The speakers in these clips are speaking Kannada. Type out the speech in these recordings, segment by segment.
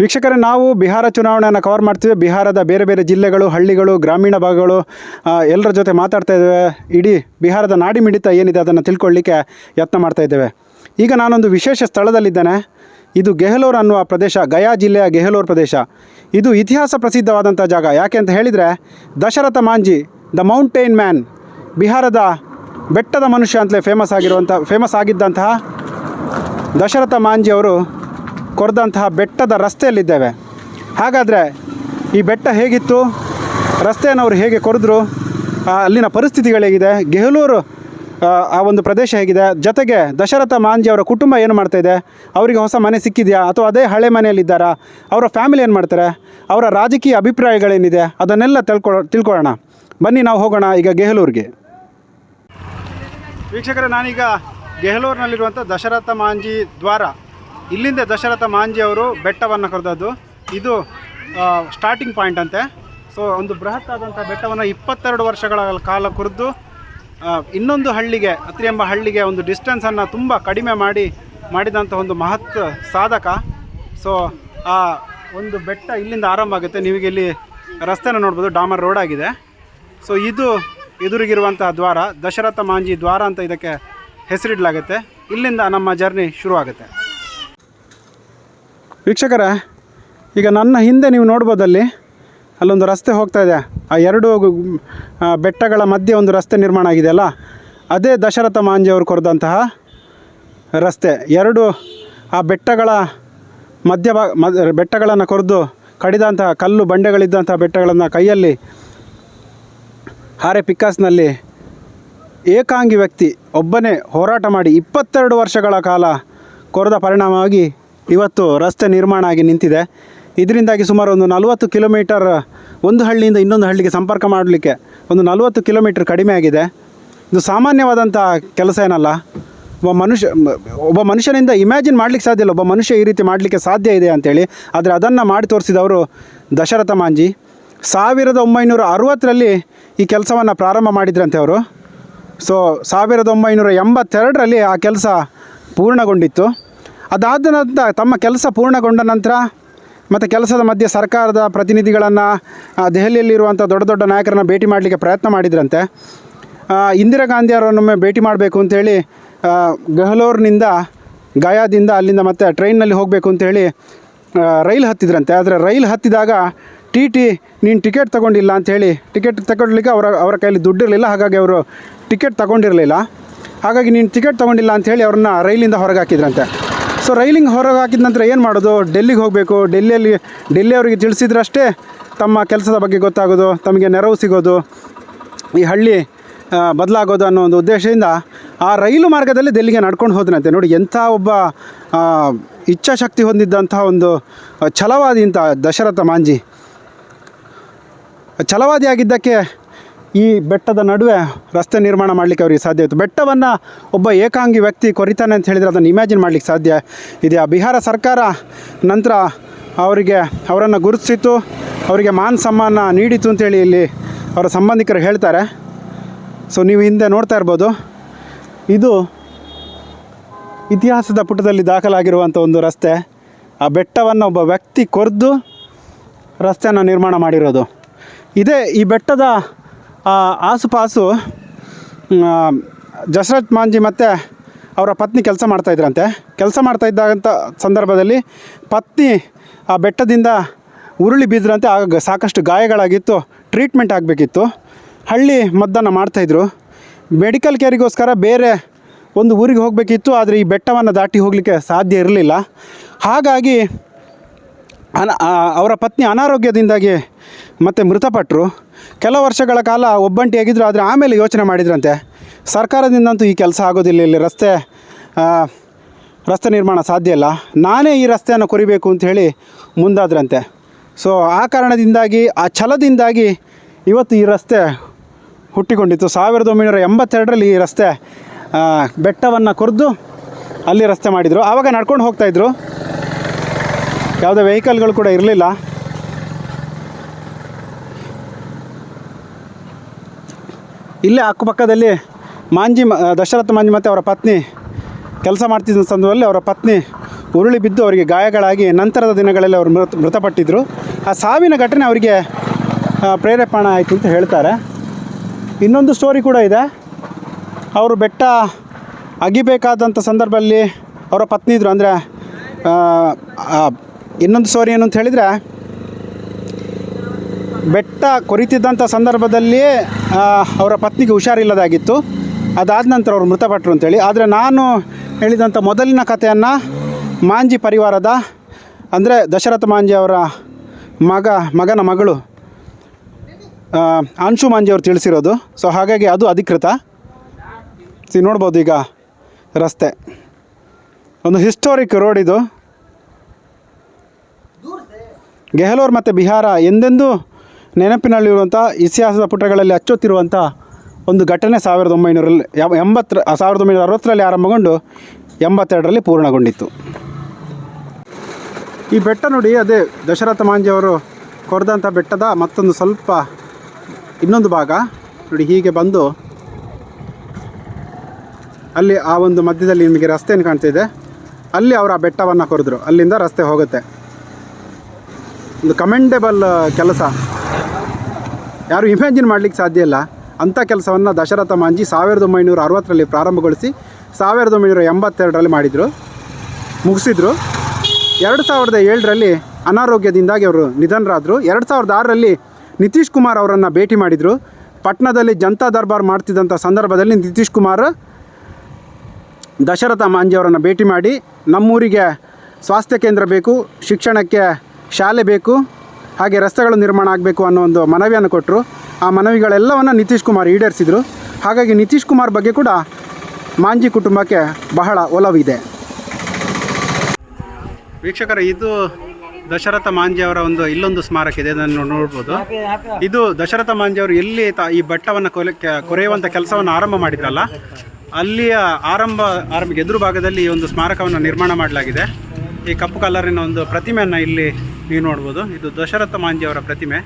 ವೀಕ್ಷಕರೇ, ನಾವು ಬಿಹಾರ ಚುನಾವಣೆಯನ್ನು ಕವರ್ ಮಾಡ್ತೀವಿ. ಬಿಹಾರದ ಬೇರೆ ಬೇರೆ ಜಿಲ್ಲೆಗಳು, ಹಳ್ಳಿಗಳು, ಗ್ರಾಮೀಣ ಭಾಗಗಳು ಎಲ್ಲರ ಜೊತೆ ಮಾತಾಡ್ತಾ ಇದ್ದೇವೆ. ಇಡೀ ಬಿಹಾರದ ನಾಡಿ ಮಿಡಿತ ಏನಿದೆ ಅದನ್ನು ತಿಳ್ಕೊಳ್ಳಿಕ್ಕೆ ಯತ್ನ ಮಾಡ್ತಾ ಇದ್ದೇವೆ. ಈಗ ನಾನೊಂದು ವಿಶೇಷ ಸ್ಥಳದಲ್ಲಿದ್ದೇನೆ. ಇದು ಗೆಹಲೋರ್ ಅನ್ನುವ ಪ್ರದೇಶ, ಗಯಾ ಜಿಲ್ಲೆಯ ಗೆಹಲೋರ್ ಪ್ರದೇಶ. ಇದು ಇತಿಹಾಸ ಪ್ರಸಿದ್ಧವಾದಂಥ ಜಾಗ. ಯಾಕೆ ಅಂತ ಹೇಳಿದರೆ, Dashrath Manjhi, the mountain man, ಬಿಹಾರದ ಬೆಟ್ಟದ ಮನುಷ್ಯ ಅಂತಲೇ ಫೇಮಸ್ ಆಗಿರುವಂಥ ಫೇಮಸ್ ಆಗಿದ್ದಂತಹ ದಶರಥ ಮಾಂಜಿ ಅವರು ಕೊರೆದಂತಹ ಬೆಟ್ಟದ ರಸ್ತೆಯಲ್ಲಿದ್ದೇವೆ. ಹಾಗಾದರೆ ಈ ಬೆಟ್ಟ ಹೇಗಿತ್ತು? ರಸ್ತೆಯನ್ನು ಅವರು ಹೇಗೆ ಕೊರೆದ್ರು? ಅಲ್ಲಿನ ಪರಿಸ್ಥಿತಿಗಳು ಹೇಗಿದೆ? ಗೆಹಲೂರು ಆ, ಒಂದು ಪ್ರದೇಶ ಹೇಗಿದೆ? ಜೊತೆಗೆ ದಶರಥ ಮಾಂಜಿ ಅವರ ಕುಟುಂಬ ಏನು ಮಾಡ್ತಾ ಇದೆ? ಅವರಿಗೆ ಹೊಸ ಮನೆ ಸಿಕ್ಕಿದೆಯಾ? ಅಥವಾ ಅದೇ ಹಳೆ ಮನೆಯಲ್ಲಿದ್ದಾರಾ ಅವರ ಫ್ಯಾಮಿಲಿ ಏನು ಮಾಡ್ತಾರೆ? ಅವರ ರಾಜಕೀಯ ಅಭಿಪ್ರಾಯಗಳೇನಿದೆ? ಅದನ್ನೆಲ್ಲ ತಿಳ್ಕೊ ತಿಳ್ಕೊಳ್ಳೋಣ. ಬನ್ನಿ ನಾವು ಹೋಗೋಣ ಈಗ ಗೆಹಲೂರಿಗೆ. ವೀಕ್ಷಕರೇ ನಾನೀಗ ಗೆಹಲೂರಿನಲ್ಲಿರುವಂಥ ದಶರಥ ಮಾಂಜಿ ದ್ವಾರ. ಇಲ್ಲಿಂದ ದಶರಥ ಮಾಂಜಿ ಅವರು ಬೆಟ್ಟವನ್ನು ಕರೆದದ್ದು. ಇದು ಸ್ಟಾರ್ಟಿಂಗ್ ಪಾಯಿಂಟ್ ಅಂತೆ. ಸೊ ಒಂದು ಬೃಹತ್ ಆದಂಥ ಬೆಟ್ಟವನ್ನು ಇಪ್ಪತ್ತೆರಡು ವರ್ಷಗಳ ಕಾಲ ಕುರಿತು ಇನ್ನೊಂದು ಹಳ್ಳಿಗೆ ಅತ್ರಿ ಎಂಬ ಹಳ್ಳಿಗೆ ಒಂದು ಡಿಸ್ಟೆನ್ಸನ್ನು ತುಂಬ ಕಡಿಮೆ ಮಾಡಿ ಮಾಡಿದಂಥ ಒಂದು ಮಹತ್ ಸಾಧಕ. ಸೊ ಆ, ಒಂದು ಬೆಟ್ಟ ಇಲ್ಲಿಂದ ಆರಂಭ ಆಗುತ್ತೆ. ನಿಮಗೆ ಇಲ್ಲಿ ರಸ್ತೆನ ನೋಡ್ಬೋದು, ಡಾಮರ್ ರೋಡ್ ಆಗಿದೆ. ಸೊ ಇದು ಎದುರಿಗಿರುವಂತಹ ದ್ವಾರ, ದಶರಥ ಮಾಂಜಿ ದ್ವಾರ ಅಂತ ಇದಕ್ಕೆ ಹೆಸರಿಡಲಾಗುತ್ತೆ. ಇಲ್ಲಿಂದ ನಮ್ಮ ಜರ್ನಿ ಶುರುವಾಗುತ್ತೆ. ವೀಕ್ಷಕರೇ, ಈಗ ನನ್ನ ಹಿಂದೆ ನೀವು ನೋಡ್ಬೋದಲ್ಲಿ ಅಲ್ಲೊಂದು ರಸ್ತೆ ಹೋಗ್ತಾ ಇದೆ. ಆ ಎರಡು ಬೆಟ್ಟಗಳ ಮಧ್ಯೆ ಒಂದು ರಸ್ತೆ ನಿರ್ಮಾಣ ಆಗಿದೆಯಲ್ಲ ಅದೇ ದಶರಥ ಮಾಂಜಿಯವರು ಕೊರೆದಂತಹ ರಸ್ತೆ. ಎರಡು ಆ ಬೆಟ್ಟಗಳ ಮದ್ ಬೆಟ್ಟಗಳನ್ನು ಕೊರೆದು ಕಡಿದಂತಹ ಕಲ್ಲು ಬಂಡೆಗಳಿದ್ದಂತಹ ಬೆಟ್ಟಗಳನ್ನು ಕೈಯಲ್ಲಿ ಹಾರೆ ಪಿಕ್ಕಾಸ್ನಲ್ಲಿ ಏಕಾಂಗಿ ವ್ಯಕ್ತಿ ಒಬ್ಬನೇ ಹೋರಾಟ ಮಾಡಿ ಇಪ್ಪತ್ತೆರಡು ವರ್ಷಗಳ ಕಾಲ ಕೊರೆದ ಪರಿಣಾಮವಾಗಿ ಇವತ್ತು ರಸ್ತೆ ನಿರ್ಮಾಣ ಆಗಿ ನಿಂತಿದೆ. ಇದರಿಂದಾಗಿ ಸುಮಾರು ಒಂದು ನಲವತ್ತು ಕಿಲೋಮೀಟರ್, ಒಂದು ಹಳ್ಳಿಯಿಂದ ಇನ್ನೊಂದು ಹಳ್ಳಿಗೆ ಸಂಪರ್ಕ ಮಾಡಲಿಕ್ಕೆ ಒಂದು ನಲವತ್ತು ಕಿಲೋಮೀಟರ್ ಕಡಿಮೆ ಆಗಿದೆ. ಇದು ಸಾಮಾನ್ಯವಾದಂಥ ಕೆಲಸ ಏನಲ್ಲ. ಒಬ್ಬ ಮನುಷ್ಯ, ಒಬ್ಬ ಮನುಷ್ಯನಿಂದ ಇಮ್ಯಾಜಿನ್ ಮಾಡಲಿಕ್ಕೆ ಸಾಧ್ಯ ಇಲ್ಲ. ಒಬ್ಬ ಮನುಷ್ಯ ಈ ರೀತಿ ಮಾಡಲಿಕ್ಕೆ ಸಾಧ್ಯ ಇದೆ ಅಂತೇಳಿ. ಆದರೆ ಅದನ್ನು ಮಾಡಿ ತೋರಿಸಿದವರು ದಶರಥ ಮಾಂಜಿ. ಸಾವಿರದ ಒಂಬೈನೂರ ಅರುವತ್ತರಲ್ಲಿ ಈ ಕೆಲಸವನ್ನು ಪ್ರಾರಂಭ ಮಾಡಿದ್ರಂತೆ ಅವರು. ಸೊ ಸಾವಿರದ ಒಂಬೈನೂರ ಎಂಬತ್ತೆರಡರಲ್ಲಿ ಆ ಕೆಲಸ ಪೂರ್ಣಗೊಂಡಿತ್ತು. ಅದಾದ ನಂತರ ತಮ್ಮ ಕೆಲಸ ಪೂರ್ಣಗೊಂಡ ನಂತರ ಮತ್ತು ಕೆಲಸದ ಮಧ್ಯೆ ಸರ್ಕಾರದ ಪ್ರತಿನಿಧಿಗಳನ್ನು ದೆಹಲಿಯಲ್ಲಿರುವಂಥ ದೊಡ್ಡ ದೊಡ್ಡ ನಾಯಕರನ್ನು ಭೇಟಿ ಮಾಡಲಿಕ್ಕೆ ಪ್ರಯತ್ನ ಮಾಡಿದ್ರಂತೆ. ಇಂದಿರಾ ಗಾಂಧಿ ಅವರನ್ನೊಮ್ಮೆ ಭೇಟಿ ಮಾಡಬೇಕು ಅಂತೇಳಿ ಗಹಲೋರ್ನಿಂದ, ಗಯಾದಿಂದ ಅಲ್ಲಿಂದ ಮತ್ತೆ ಟ್ರೈನ್ನಲ್ಲಿ ಹೋಗಬೇಕು ಅಂತೇಳಿ ರೈಲ್ ಹತ್ತಿದ್ರಂತೆ. ಆದರೆ ರೈಲ್ ಹತ್ತಿದಾಗ ಟಿ ಟಿ ನೀನು ಟಿಕೆಟ್ ತಗೊಂಡಿಲ್ಲ ಅಂಥೇಳಿ ಟಿಕೆಟ್ ತಗೊಳ್ಲಿಕ್ಕೆ ಅವರ ಅವರ ಕೈಯಲ್ಲಿ ದುಡ್ಡಿರಲಿಲ್ಲ. ಹಾಗಾಗಿ ಅವರು ಟಿಕೆಟ್ ತಗೊಂಡಿರಲಿಲ್ಲ. ಹಾಗಾಗಿ ನೀನು ಟಿಕೆಟ್ ತೊಗೊಂಡಿಲ್ಲ ಅಂಥೇಳಿ ಅವ್ರನ್ನ ರೈಲಿಂದ ಹೊರಗೆ ಹಾಕಿದ್ರಂತೆ. ಸೊ ರೈಲಿಂಗ್ ಹೊರಗೆ ಹಾಕಿದ ನಂತರ ಏನು ಮಾಡೋದು? ಡೆಲ್ಲಿಗೆ ಹೋಗಬೇಕು. ಡೆಲ್ಲಿಯಲ್ಲಿ, ಡೆಲ್ಲಿ ಅವರಿಗೆ ತಿಳಿಸಿದ್ರಷ್ಟೇ ತಮ್ಮ ಕೆಲಸದ ಬಗ್ಗೆ ಗೊತ್ತಾಗೋದು, ತಮಗೆ ನೆರವು ಸಿಗೋದು, ಈ ಹಳ್ಳಿ ಬದಲಾಗೋದು ಅನ್ನೋ ಒಂದು ಉದ್ದೇಶದಿಂದ ಆ ರೈಲು ಮಾರ್ಗದಲ್ಲಿ ಡೆಲ್ಲಿಗೆ ನಡ್ಕೊಂಡು ಹೋದನಂತೆ. ನೋಡಿ, ಎಂಥ ಒಬ್ಬ ಇಚ್ಛಾಶಕ್ತಿ ಹೊಂದಿದ್ದಂಥ ಒಂದು ಛಲವಾದಿ ಅಂತ ದಶರಥ ಮಾಂಜಿ. ಛಲವಾದಿಯಾಗಿದ್ದಕ್ಕೆ ಈ ಬೆಟ್ಟದ ನಡುವೆ ರಸ್ತೆ ನಿರ್ಮಾಣ ಮಾಡಲಿಕ್ಕೆ ಅವರಿಗೆ ಸಾಧ್ಯ ಇತ್ತು. ಬೆಟ್ಟವನ್ನು ಒಬ್ಬ ಏಕಾಂಗಿ ವ್ಯಕ್ತಿ ಕೊರಿತಾನೆ ಅಂತ ಹೇಳಿದರೆ ಅದನ್ನು ಇಮ್ಯಾಜಿನ್ ಮಾಡಲಿಕ್ಕೆ ಸಾಧ್ಯ ಇದೆ ಆ ಬಿಹಾರ ಸರ್ಕಾರ ನಂತರ ಅವರಿಗೆ ಅವರನ್ನು ಗುರುತಿಸಿತು ಅವರಿಗೆ ಮಾನ್ ಸಮ್ಮಾನ ನೀಡಿತು ಅಂತೇಳಿ ಇಲ್ಲಿ ಅವರ ಸಂಬಂಧಿಕರು ಹೇಳ್ತಾರೆ. ಸೊ ನೀವು ಹಿಂದೆ ನೋಡ್ತಾ ಇರ್ಬೋದು, ಇದು ಇತಿಹಾಸದ ಪುಟದಲ್ಲಿ ದಾಖಲಾಗಿರುವಂಥ ಒಂದು ರಸ್ತೆ. ಆ ಬೆಟ್ಟವನ್ನು ಒಬ್ಬ ವ್ಯಕ್ತಿ ಕೊರೆದು ರಸ್ತೆಯನ್ನು ನಿರ್ಮಾಣ ಮಾಡಿರೋದು. ಇದೇ ಈ ಬೆಟ್ಟದ ಆಸುಪಾಸು ಜಸರತ್ ಮಾಂಜಿ ಮತ್ತು ಅವರ ಪತ್ನಿ ಕೆಲಸ ಮಾಡ್ತಾಯಿದ್ರಂತೆ ಕೆಲಸ ಮಾಡ್ತಾ ಇದ್ದಂಥ ಸಂದರ್ಭದಲ್ಲಿ ಪತ್ನಿ, ಆ, ಬೆಟ್ಟದಿಂದ ಉರುಳಿ ಬಿದ್ದರಂತೆ ಆಗ ಸಾಕಷ್ಟು ಗಾಯಗಳಾಗಿತ್ತು. ಟ್ರೀಟ್ಮೆಂಟ್ ಆಗಬೇಕಿತ್ತು. ಹಳ್ಳಿ ಮದ್ದನ್ನು ಮಾಡ್ತಾಯಿದ್ರು ಮೆಡಿಕಲ್ ಕೇರಿಗೋಸ್ಕರ ಬೇರೆ ಒಂದು ಊರಿಗೆ ಹೋಗಬೇಕಿತ್ತು. ಆದರೆ ಈ ಬೆಟ್ಟವನ್ನು ದಾಟಿ ಹೋಗಲಿಕ್ಕೆ ಸಾಧ್ಯ ಇರಲಿಲ್ಲ. ಹಾಗಾಗಿ ಅನ ಅವರ ಪತ್ನಿ ಅನಾರೋಗ್ಯದಿಂದಾಗಿ ಮತ್ತೆ ಮೃತಪಟ್ಟರು ಕೆಲ ವರ್ಷಗಳ ಕಾಲ ಒಬ್ಬಂಟಿಯಾಗಿದ್ದರು ಆದರೆ ಆಮೇಲೆ ಯೋಚನೆ ಮಾಡಿದ್ರಂತೆ. ಸರ್ಕಾರದಿಂದಂತೂ ಈ ಕೆಲಸ ಆಗೋದಿಲ್ಲ, ಇಲ್ಲಿ ರಸ್ತೆ ರಸ್ತೆ ನಿರ್ಮಾಣ ಸಾಧ್ಯ ಇಲ್ಲ. ನಾನೇ ಈ ರಸ್ತೆಯನ್ನು ಕೊರಿಬೇಕು ಅಂತ ಹೇಳಿ ಮುಂದಾದ್ರಂತೆ. ಸೊ ಆ ಕಾರಣದಿಂದಾಗಿ, ಆ ಛಲದಿಂದಾಗಿ ಇವತ್ತು ಈ ರಸ್ತೆ ಹುಟ್ಟಿಕೊಂಡಿತ್ತು. ಸಾವಿರದ ಒಂಬೈನೂರ ಎಂಬತ್ತೆರಡರಲ್ಲಿ ಈ ರಸ್ತೆ ಬೆಟ್ಟವನ್ನು ಕೊರೆದು ಅಲ್ಲಿ ರಸ್ತೆ ಮಾಡಿದರು. ಆವಾಗ ನಡ್ಕೊಂಡು ಹೋಗ್ತಾಯಿದ್ರು ಯಾವುದೇ ವೆಹಿಕಲ್ಗಳು ಕೂಡ ಇರಲಿಲ್ಲ. ಇಲ್ಲೇ ಅಕ್ಕಪಕ್ಕದಲ್ಲಿ ಮಾಂಜಿ ದಶರಥ ಮಾಂಜಿ ಮತ್ತು ಅವರ ಪತ್ನಿ ಕೆಲಸ ಮಾಡ್ತಿದ್ದ ಸಂದರ್ಭದಲ್ಲಿ ಅವರ ಪತ್ನಿ ಉರುಳಿ ಬಿದ್ದು ಅವರಿಗೆ ಗಾಯಗಳಾಗಿ ನಂತರದ ದಿನಗಳಲ್ಲಿ ಅವರು ಮೃತ ಮೃತಪಟ್ಟಿದ್ದರು ಆ ಸಾವಿನ ಘಟನೆ ಅವರಿಗೆ ಪ್ರೇರೇಪಣೆ ಆಯಿತು ಅಂತ ಹೇಳ್ತಾರೆ. ಇನ್ನೊಂದು ಸ್ಟೋರಿ ಕೂಡ ಇದೆ. ಅವರು ಬೆಟ್ಟ ಅಗಿಬೇಕಾದಂಥ ಸಂದರ್ಭದಲ್ಲಿ ಅವರ ಪತ್ನಿ ಇದ್ದರು ಅಂದರೆ ಇನ್ನೊಂದು ಸ್ಟೋರಿ ಏನು ಅಂತ ಹೇಳಿದರೆ ಬೆಟ್ಟ ಕೊರಿತಿದ್ದಂಥ ಸಂದರ್ಭದಲ್ಲಿಯೇ ಅವರ ಪತ್ನಿಗೆ ಹುಷಾರಿಲ್ಲದಾಗಿತ್ತು. ಅದಾದ ನಂತರ ಅವರು ಮೃತಪಟ್ಟರು ಅಂತೇಳಿ. ಆದರೆ ನಾನು ಹೇಳಿದಂಥ ಮೊದಲಿನ ಕಥೆಯನ್ನು ಮಾಂಜಿ ಪರಿವಾರದ, ಅಂದರೆ ದಶರಥ ಮಾಂಜಿ ಅವರ ಮಗ, ಮಗನ ಮಗಳು ಅಂಶು ಮಾಂಜಿ ಅವರು ತಿಳಿಸಿರೋದು. ಸೊ ಹಾಗಾಗಿ ಅದು ಅಧಿಕೃತ. ಸಿ ನೋಡ್ಬೋದು ಈಗ ರಸ್ತೆ. ಒಂದು ಹಿಸ್ಟೋರಿಕ್ ರೋಡ್ ಇದು. ಗೆಹಲೋರ್ ಮತ್ತು ಬಿಹಾರ ಎಂದೆಂದೂ ನೆನಪಿನಲ್ಲಿರುವಂಥ ಇತಿಹಾಸದ ಪುಟಗಳಲ್ಲಿ ಅಚ್ಚೊತ್ತಿರುವಂಥ ಒಂದು ಘಟನೆ ಸಾವಿರದ ಒಂಬೈನೂರಲ್ಲಿ ಎಂಬತ್ತರ ಸಾವಿರದ ಒಂಬೈನೂರ ಅರವತ್ತರಲ್ಲಿ ಆರಂಭಗೊಂಡು ಎಂಬತ್ತೆರಡರಲ್ಲಿ ಪೂರ್ಣಗೊಂಡಿತ್ತು. ಈ ಬೆಟ್ಟ ನೋಡಿ, ಅದೇ ದಶರಥ ಮಾಂಜಿಯವರು ಕೊರೆದಂಥ ಬೆಟ್ಟದ ಮತ್ತೊಂದು ಸ್ವಲ್ಪ ಇನ್ನೊಂದು ಭಾಗ ನೋಡಿ, ಹೀಗೆ ಬಂದು ಅಲ್ಲಿ ಆ ಒಂದು ಮಧ್ಯದಲ್ಲಿ ನಿಮಗೆ ರಸ್ತೆಯನ್ನು ಕಾಣ್ತಿದೆ. ಅಲ್ಲಿ ಅವರು ಆ ಬೆಟ್ಟವನ್ನು ಕೊರೆದ್ರು. ಅಲ್ಲಿಂದ ರಸ್ತೆ ಹೋಗುತ್ತೆ. ಒಂದು ಕಮೆಂಡೆಬಲ್ ಕೆಲಸ. ಯಾರು ಇಮ್ಯಾಜಿನ್ ಮಾಡಲಿಕ್ಕೆ ಸಾಧ್ಯ ಇಲ್ಲ. ಅಂಥ ಕೆಲಸವನ್ನು ದಶರಥ ಮಾಂಜಿ ಸಾವಿರದ ಒಂಬೈನೂರ ಅರವತ್ತರಲ್ಲಿ ಪ್ರಾರಂಭಗೊಳಿಸಿ ಸಾವಿರದ ಒಂಬೈನೂರ ಎಂಬತ್ತೆರಡರಲ್ಲಿ ಮಾಡಿದರು, ಮುಗಿಸಿದ್ರು. ಎರಡು ಸಾವಿರದ ಏಳರಲ್ಲಿ ಅನಾರೋಗ್ಯದಿಂದಾಗಿ ಅವರು ನಿಧನರಾದರು. ಎರಡು ಸಾವಿರದ ಆರರಲ್ಲಿ ನಿತೀಶ್ ಕುಮಾರ್ ಅವರನ್ನು ಭೇಟಿ ಮಾಡಿದರು. ಪಟ್ನದಲ್ಲಿ ಜನತಾ ದರ್ಬಾರ್ ಮಾಡ್ತಿದ್ದಂಥ ಸಂದರ್ಭದಲ್ಲಿ ನಿತೀಶ್ ಕುಮಾರ್ ದಶರಥ ಮಾಂಜಿ ಅವರನ್ನು ಭೇಟಿ ಮಾಡಿ, ನಮ್ಮೂರಿಗೆ ಸ್ವಾಸ್ಥ್ಯ ಕೇಂದ್ರ ಬೇಕು, ಶಿಕ್ಷಣಕ್ಕೆ ಶಾಲೆ ಬೇಕು ಹಾಗೆ ರಸ್ತೆಗಳು ನಿರ್ಮಾಣ ಆಗಬೇಕು ಅನ್ನೋ ಒಂದು ಮನವಿಯನ್ನು ಕೊಟ್ಟರು. ಆ ಮನವಿಗಳೆಲ್ಲವನ್ನು ನಿತೀಶ್ ಕುಮಾರ್ ಈಡೇರಿಸಿದರು. ಹಾಗಾಗಿ ನಿತೀಶ್ ಕುಮಾರ್ ಬಗ್ಗೆ ಕೂಡ ಮಾಂಜಿ ಕುಟುಂಬಕ್ಕೆ ಬಹಳ ಒಲವಿದೆ. ವೀಕ್ಷಕರ, ಇದು ದಶರಥ ಮಾಂಜಿ ಅವರ ಒಂದು ಇಲ್ಲೊಂದು ಸ್ಮಾರಕ ಇದೆ ಅದನ್ನು ನೋಡ್ಬೋದು. ಇದು ದಶರಥ ಮಾಂಜಿ ಅವರು ಎಲ್ಲಿ ತ- ಈ ಬಟ್ಟವನ್ನು ಕೊಲೆ ಕೊರೆಯುವಂಥ ಕೆಲಸವನ್ನು ಆರಂಭ ಮಾಡಿದ್ರಲ್ಲ, ಅಲ್ಲಿಯ ಆರಂಭ ಆರಂಭ ಎದುರು ಭಾಗದಲ್ಲಿ ಈ ಒಂದು ಸ್ಮಾರಕವನ್ನು ನಿರ್ಮಾಣ ಮಾಡಲಾಗಿದೆ. ಈ ಕಪ್ಪು ಕಲರಿನ ಒಂದು ಪ್ರತಿಮೆಯನ್ನು ಇಲ್ಲಿ ನೀವು ನೋಡ್ಬೋದು. ಇದು ದಶರಥ ಮಾಂಜಿಯವರ ಪ್ರತಿಮೆ.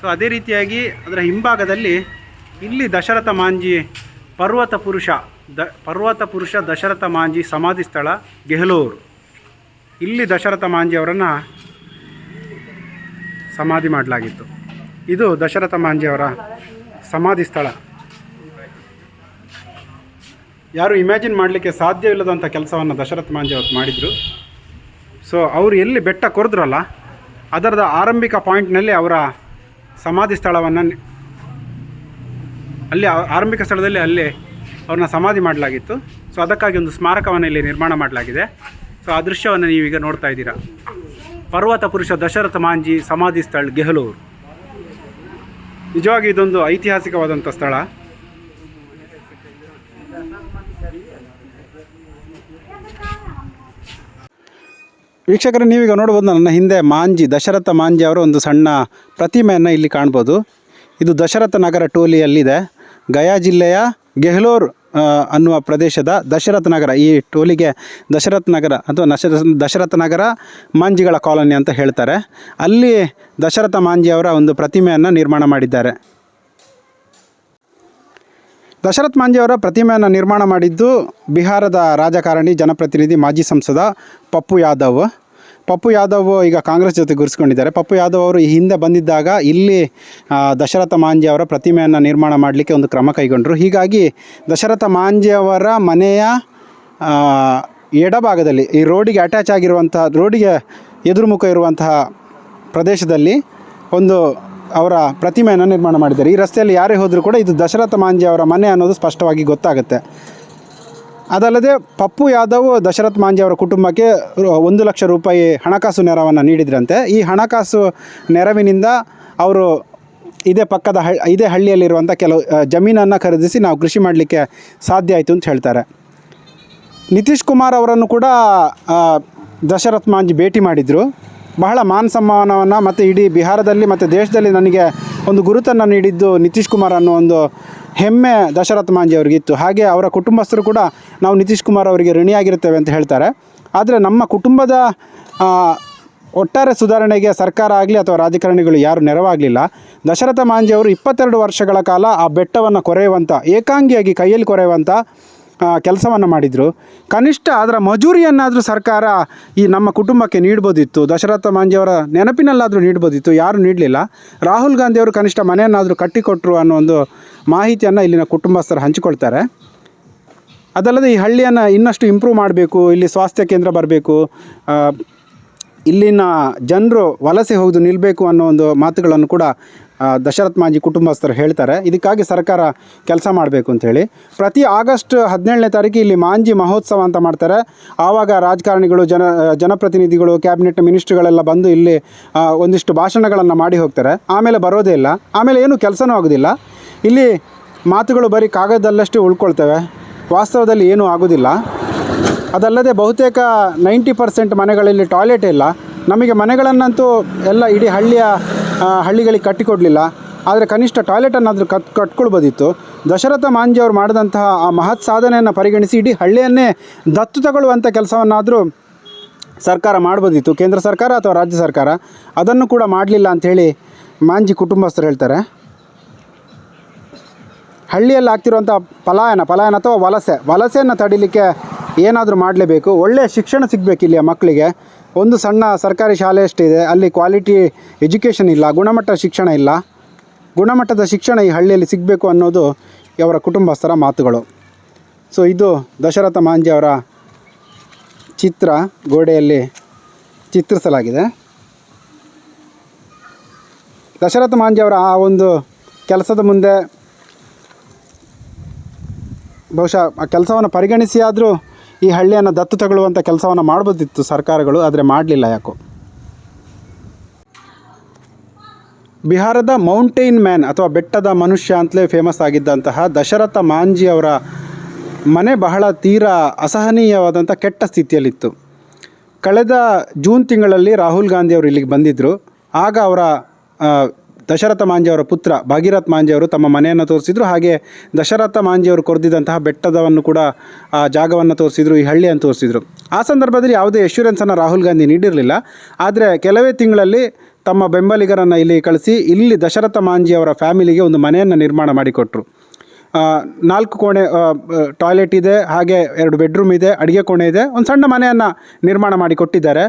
ಸೊ ಅದೇ ರೀತಿಯಾಗಿ ಅದರ ಹಿಂಭಾಗದಲ್ಲಿ ಇಲ್ಲಿ ದಶರಥ ಮಾಂಜಿ ಪರ್ವತ ಪುರುಷ, ದ, ಪರ್ವತ ಪುರುಷ ದಶರಥ ಮಾಂಜಿ ಸಮಾಧಿ ಸ್ಥಳ ಗೆಹ್ಲೂರು. ಇಲ್ಲಿ ದಶರಥ ಮಾಂಜಿಯವರನ್ನು ಸಮಾಧಿ ಮಾಡಲಾಗಿತ್ತು. ಇದು ದಶರಥ ಮಾಂಜಿಯವರ ಸಮಾಧಿ ಸ್ಥಳ. ಯಾರು ಇಮ್ಯಾಜಿನ್ ಮಾಡಲಿಕ್ಕೆ ಸಾಧ್ಯವಿಲ್ಲದಂಥ ಕೆಲಸವನ್ನು ದಶರಥ ಮಾಂಜಿ ಅವರು ಮಾಡಿದರು. ಸೊ ಅವರು ಎಲ್ಲಿ ಬೆಟ್ಟ ಕೊರೆದ್ರಲ್ಲ, ಅದರದ ಆರಂಭಿಕ ಪಾಯಿಂಟ್ನಲ್ಲಿ ಅವರ ಸಮಾಧಿ ಸ್ಥಳವನ್ನು ಅಲ್ಲಿ ಆರಂಭಿಕ ಸ್ಥಳದಲ್ಲಿ ಅಲ್ಲಿ ಅವ್ರನ್ನ ಸಮಾಧಿ ಮಾಡಲಾಗಿತ್ತು. ಸೊ ಅದಕ್ಕಾಗಿ ಒಂದು ಸ್ಮಾರಕವನ್ನು ಇಲ್ಲಿ ನಿರ್ಮಾಣ ಮಾಡಲಾಗಿದೆ. ಸೊ ಆ ದೃಶ್ಯವನ್ನು ನೀವೀಗ ನೋಡ್ತಾ ಇದ್ದೀರಾ. ಪರ್ವತ ಪುರುಷ ದಶರಥ ಮಾಂಜಿ ಸಮಾಧಿ ಸ್ಥಳ ಗೆಹಲೂರು. ನಿಜವಾಗಿ ಇದೊಂದು ಐತಿಹಾಸಿಕವಾದಂಥ ಸ್ಥಳ. ವೀಕ್ಷಕರು, ನೀವೀಗ ನೋಡ್ಬೋದು ನನ್ನ ಹಿಂದೆ ಮಾಂಜಿ, ದಶರಥ ಮಾಂಜಿ ಅವರ ಒಂದು ಸಣ್ಣ ಪ್ರತಿಮೆಯನ್ನು ಇಲ್ಲಿ ಕಾಣ್ಬೋದು. ಇದು ದಶರಥ ನಗರ ಟೋಲಿಯಲ್ಲಿದೆ. ಗಯಾ ಜಿಲ್ಲೆಯ ಗೆಹ್ಲೋರ್ ಅನ್ನುವ ಪ್ರದೇಶದ ದಶರಥ ನಗರ. ಈ ಟೋಲಿಗೆ ದಶರಥ ನಗರ ಅಥವಾ ನಶ, ದಶರಥ ನಗರ ಮಾಂಜಿಗಳ ಕಾಲೋನಿ ಅಂತ ಹೇಳ್ತಾರೆ. ಅಲ್ಲಿ ದಶರಥ ಮಾಂಜಿ ಅವರ ಒಂದು ಪ್ರತಿಮೆಯನ್ನು ನಿರ್ಮಾಣ ಮಾಡಿದ್ದಾರೆ. ದಶರಥ್ ಮಾಂಜಿ ಅವರ ಪ್ರತಿಮೆಯನ್ನು ನಿರ್ಮಾಣ ಮಾಡಿದ್ದು ಬಿಹಾರದ ರಾಜಕಾರಣಿ, ಜನಪ್ರತಿನಿಧಿ ಮಾಜಿ ಸಂಸದ ಪಪ್ಪು ಯಾದವ್. ಪಪ್ಪು ಯಾದವ್ ಈಗ ಕಾಂಗ್ರೆಸ್ ಜೊತೆ ಗುರುಸ್ಕೊಂಡಿದ್ದಾರೆ ಪಪ್ಪು ಯಾದವ್ ಅವರು ಈ ಹಿಂದೆ ಬಂದಿದ್ದಾಗ ಇಲ್ಲಿ ದಶರಥ ಮಾಂಜಿ ಅವರ ಪ್ರತಿಮೆಯನ್ನು ನಿರ್ಮಾಣ ಮಾಡಲಿಕ್ಕೆ ಒಂದು ಕ್ರಮ ಕೈಗೊಂಡರು. ಹೀಗಾಗಿ ದಶರಥ ಮಾಂಜಿ ಅವರ ಮನೆಯ ಎಡಭಾಗದಲ್ಲಿ, ಈ ರೋಡಿಗೆ ಅಟ್ಯಾಚ್ ಆಗಿರುವಂತಹ, ರೋಡಿಗೆ ಎದುರುಮುಖ ಇರುವಂತಹ ಪ್ರದೇಶದಲ್ಲಿ ಒಂದು ಅವರ ಪ್ರತಿಮೆಯನ್ನು ನಿರ್ಮಾಣ ಮಾಡಿದ್ದಾರೆ. ಈ ರಸ್ತೆಯಲ್ಲಿ ಯಾರೇ ಹೋದರೂ ಕೂಡ ಇದು ದಶರಥ ಮಾಂಜಿ ಅವರ ಮನೆ ಅನ್ನೋದು ಸ್ಪಷ್ಟವಾಗಿ ಗೊತ್ತಾಗುತ್ತೆ. ಅದಲ್ಲದೆ ಪಪ್ಪು ಯಾದವ್ ದಶರಥ್ ಮಾಂಜಿ ಅವರ ಕುಟುಂಬಕ್ಕೆ ಒಂದು ಲಕ್ಷ ರೂಪಾಯಿ ಹಣಕಾಸು ನೆರವನ್ನು ನೀಡಿದ್ರಂತೆ. ಈ ಹಣಕಾಸು ನೆರವಿನಿಂದ ಅವರು ಇದೇ ಪಕ್ಕದ ಹಳ್ ಇದೇ ಹಳ್ಳಿಯಲ್ಲಿರುವಂಥ ಕೆಲವು ಜಮೀನನ್ನು ಖರೀದಿಸಿ ನಾವು ಕೃಷಿ ಮಾಡಲಿಕ್ಕೆ ಸಾಧ್ಯ ಆಯಿತು ಅಂತ ಹೇಳ್ತಾರೆ. ನಿತೀಶ್ ಕುಮಾರ್ ಅವರನ್ನು ಕೂಡ ದಶರಥ್ ಮಾಂಜಿ ಭೇಟಿ ಮಾಡಿದರು. ಬಹಳ ಮಾನ ಸಮ್ಮಾನವನ್ನು ಮತ್ತು ಇಡೀ ಬಿಹಾರದಲ್ಲಿ ಮತ್ತು ದೇಶದಲ್ಲಿ ನನಗೆ ಒಂದು ಗುರುತನ್ನು ನೀಡಿದ್ದು ನಿತೀಶ್ ಕುಮಾರ್ ಅನ್ನೋ ಒಂದು ಹೆಮ್ಮೆ ದಶರಥ ಮಾಂಜಿ ಅವರಿಗಿತ್ತು ಹಾಗೆ ಅವರ ಕುಟುಂಬಸ್ಥರು ಕೂಡ ನಾವು ನಿತೀಶ್ ಕುಮಾರ್ ಅವರಿಗೆ ಋಣಿಯಾಗಿರುತ್ತೇವೆ ಅಂತ ಹೇಳ್ತಾರೆ. ಆದರೆ ನಮ್ಮ ಕುಟುಂಬದ ಒಟ್ಟಾರೆ ಸುಧಾರಣೆಗೆ ಸರ್ಕಾರ ಆಗಲಿ ಅಥವಾ ರಾಜಕಾರಣಿಗಳು ಯಾರು ನೆರವಾಗಲಿಲ್ಲ. ದಶರಥ ಮಾಂಜಿ ಅವರು ಇಪ್ಪತ್ತೆರಡು ವರ್ಷಗಳ ಕಾಲ ಆ ಬೆಟ್ಟವನ್ನು ಕೊರೆಯುವಂಥ ಏಕಾಂಗಿಯಾಗಿ ಕೈಯಲ್ಲಿ ಕೊರೆಯುವಂಥ ಕೆಲಸವನ್ನು ಮಾಡಿದರು. ಕನಿಷ್ಠ ಅದರ ಮಜೂರಿಯನ್ನಾದರೂ ಸರ್ಕಾರ ಈ ನಮ್ಮ ಕುಟುಂಬಕ್ಕೆ ನೀಡ್ಬೋದಿತ್ತು. ದಶರಥ ಮಾಂಜಿಯವರ ನೆನಪಿನಲ್ಲಾದರೂ ನೀಡ್ಬೋದಿತ್ತು. ಯಾರೂ ನೀಡಲಿಲ್ಲ. ರಾಹುಲ್ ಗಾಂಧಿಯವರು ಕನಿಷ್ಠ ಮನೆಯನ್ನಾದರೂ ಕಟ್ಟಿಕೊಟ್ರು ಅನ್ನೋ ಒಂದು ಮಾಹಿತಿಯನ್ನು ಇಲ್ಲಿನ ಕುಟುಂಬಸ್ಥರು ಹಂಚಿಕೊಳ್ತಾರೆ. ಅದಲ್ಲದೆ ಈ ಹಳ್ಳಿಯನ್ನು ಇನ್ನಷ್ಟು ಇಂಪ್ರೂವ್ ಮಾಡಬೇಕು, ಇಲ್ಲಿ ಸ್ವಾಸ್ಥ್ಯ ಕೇಂದ್ರ ಬರಬೇಕು ಇಲ್ಲಿನ ಜನರು ವಲಸೆ ಹೋಗೋದು ನಿಲ್ಲಬೇಕು ಅನ್ನೋ ಒಂದು ಮಾತುಗಳನ್ನು ಕೂಡ ದಶರಥ್ ಮಾಂಜಿ ಕುಟುಂಬಸ್ಥರು ಹೇಳ್ತಾರೆ, ಇದಕ್ಕಾಗಿ ಸರ್ಕಾರ ಕೆಲಸ ಮಾಡಬೇಕು ಅಂಥೇಳಿ ಪ್ರತಿ ಆಗಸ್ಟ್ ಹದಿನೇಳನೇ ತಾರೀಕು ಇಲ್ಲಿ ಮಾಂಜಿ ಮಹೋತ್ಸವ ಅಂತ ಮಾಡ್ತಾರೆ. ಆವಾಗ ರಾಜಕಾರಣಿಗಳು, ಜನ, ಜನಪ್ರತಿನಿಧಿಗಳು, ಕ್ಯಾಬಿನೆಟ್ ಮಿನಿಸ್ಟ್ರುಗಳೆಲ್ಲ ಬಂದು ಇಲ್ಲಿ ಒಂದಿಷ್ಟು ಭಾಷಣಗಳನ್ನು ಮಾಡಿ ಹೋಗ್ತಾರೆ. ಆಮೇಲೆ ಬರೋದೇ ಇಲ್ಲ. ಆಮೇಲೆ ಏನು ಕೆಲಸನೂ ಆಗೋದಿಲ್ಲ. ಇಲ್ಲಿ ಮಾತುಗಳು ಬರೀ ಕಾಗದದಲ್ಲಷ್ಟೇ ಉಳ್ಕೊಳ್ತವೆ. ವಾಸ್ತವದಲ್ಲಿ ಏನೂ ಆಗೋದಿಲ್ಲ. ಅದಲ್ಲದೆ ಬಹುತೇಕ ನೈಂಟಿ ಪರ್ಸೆಂಟ್ ಮನೆಗಳಲ್ಲಿ ಟಾಯ್ಲೆಟ್ ಇಲ್ಲ. ನಮಗೆ ಮನೆಗಳನ್ನಂತೂ ಎಲ್ಲ ಇಡೀ ಹಳ್ಳಿಯ ಹಳ್ಳಿಗಳಿಗೆ ಕಟ್ಟಿಕೊಡಲಿಲ್ಲ. ಆದರೆ ಕನಿಷ್ಠ ಟಾಯ್ಲೆಟನ್ನಾದರೂ ಕಟ್, ಕಟ್ಕೊಳ್ಬೋದಿತ್ತು. ದಶರಥ ಮಾಂಜಿ ಅವರು ಮಾಡಿದಂತಹ ಆ ಮಹತ್ ಸಾಧನೆಯನ್ನು ಪರಿಗಣಿಸಿ ಇಡೀ ಹಳ್ಳಿಯನ್ನೇ ದತ್ತು ತಗೊಳ್ಳುವಂಥ ಕೆಲಸವನ್ನಾದರೂ ಸರ್ಕಾರ ಮಾಡ್ಬೋದಿತ್ತು. ಕೇಂದ್ರ ಸರ್ಕಾರ ಅಥವಾ ರಾಜ್ಯ ಸರ್ಕಾರ? ಅದನ್ನು ಕೂಡ ಮಾಡಲಿಲ್ಲ ಅಂಥೇಳಿ ಮಾಂಜಿ ಕುಟುಂಬಸ್ಥರು ಹೇಳ್ತಾರೆ. ಹಳ್ಳಿಯಲ್ಲಿ ಆಗ್ತಿರುವಂಥ ಪಲಾಯನ ಪಲಾಯನ ಅಥವಾ ವಲಸೆ, ವಲಸೆಯನ್ನು ತಡಿಲಿಕ್ಕೆ ಏನಾದರೂ ಮಾಡಲೇಬೇಕು. ಒಳ್ಳೆಯ ಶಿಕ್ಷಣ ಸಿಗಬೇಕು ಇಲ್ಲಿಯ ಮಕ್ಕಳಿಗೆ. ಒಂದು ಸಣ್ಣ ಸರ್ಕಾರಿ ಶಾಲೆ ಅಷ್ಟಿದೆ. ಅಲ್ಲಿ ಕ್ವಾಲಿಟಿ ಎಜುಕೇಷನ್ ಇಲ್ಲ ಗುಣಮಟ್ಟದ ಶಿಕ್ಷಣ ಇಲ್ಲ. ಗುಣಮಟ್ಟದ ಶಿಕ್ಷಣ ಈ ಹಳ್ಳಿಯಲ್ಲಿ ಸಿಗಬೇಕು ಅನ್ನೋದು ಅವರ ಕುಟುಂಬಸ್ಥರ ಮಾತುಗಳು. ಸೊ ಇದು ದಶರಥ ಮಾಂಜಿ ಅವರ ಚಿತ್ರ ಗೋಡೆಯಲ್ಲಿ ಚಿತ್ರಿಸಲಾಗಿದೆ. ದಶರಥ ಮಾಂಜಿ ಅವರ ಆ ಒಂದು ಕೆಲಸದ ಮುಂದೆ ಬಹುಶಃ ಆ ಕೆಲಸವನ್ನು ಪರಿಗಣಿಸಿ ಆದರೂ ಈ ಹಳ್ಳಿಯನ್ನು ದತ್ತು ತಗೊಳ್ಳುವಂಥ ಕೆಲಸವನ್ನು ಮಾಡ್ಬೋದಿತ್ತು ಸರ್ಕಾರಗಳು, ಆದರೆ ಮಾಡಲಿಲ್ಲ ಯಾಕೋ? ಬಿಹಾರದ ಮೌಂಟೇನ್ ಮ್ಯಾನ್ ಅಥವಾ ಬೆಟ್ಟದ ಮನುಷ್ಯ ಅಂತಲೇ ಫೇಮಸ್ ಆಗಿದ್ದಂತಹ ದಶರಥ ಮಾಂಜಿ ಅವರ ಮನೆ ಬಹಳ ತೀರಾ ಅಸಹನೀಯವಾದಂಥ ಕೆಟ್ಟ ಸ್ಥಿತಿಯಲ್ಲಿತ್ತು. ಕಳೆದ ಜೂನ್ ತಿಂಗಳಲ್ಲಿ ರಾಹುಲ್ ಗಾಂಧಿ ಅವರು ಇಲ್ಲಿಗೆ ಬಂದಿದ್ದರು ಆಗ ಅವರ ದಶರಥ ಮಾಂಜಿಯವರ ಪುತ್ರ ಭಾಗೀರಥ ಮಾಂಜಿಯವರು ತಮ್ಮ ಮನೆಯನ್ನು ತೋರಿಸಿದ್ರು. ಹಾಗೆ ದಶರಥ ಮಾಂಜಿಯವರು ಕೊರೆದಿದ್ದಂತಹ ಬೆಟ್ಟದವನ್ನು ಕೂಡ ಆ ಜಾಗವನ್ನು ತೋರಿಸಿದ್ರು, ಈ ಹಳ್ಳಿಯನ್ನು ತೋರಿಸಿದ್ರು. ಆ ಸಂದರ್ಭದಲ್ಲಿ ಯಾವುದೇ ಎಶ್ಯೂರೆನ್ಸನ್ನು ರಾಹುಲ್ ಗಾಂಧಿ ನೀಡಿರಲಿಲ್ಲ. ಆದರೆ ಕೆಲವೇ ತಿಂಗಳಲ್ಲಿ ತಮ್ಮ ಬೆಂಬಲಿಗರನ್ನು ಇಲ್ಲಿ ಕಳಿಸಿ ಇಲ್ಲಿ ದಶರಥ ಮಾಂಜಿಯವರ ಫ್ಯಾಮಿಲಿಗೆ ಒಂದು ಮನೆಯನ್ನು ನಿರ್ಮಾಣ ಮಾಡಿಕೊಟ್ರು. ನಾಲ್ಕು ಕೋಣೆ ಟಾಯ್ಲೆಟ್ ಇದೆ, ಹಾಗೆ ಎರಡು ಬೆಡ್ರೂಮ್ ಇದೆ, ಅಡುಗೆ ಕೋಣೆ ಇದೆ, ಒಂದು ಸಣ್ಣ ಮನೆಯನ್ನು ನಿರ್ಮಾಣ ಮಾಡಿ ಕೊಟ್ಟಿದ್ದಾರೆ.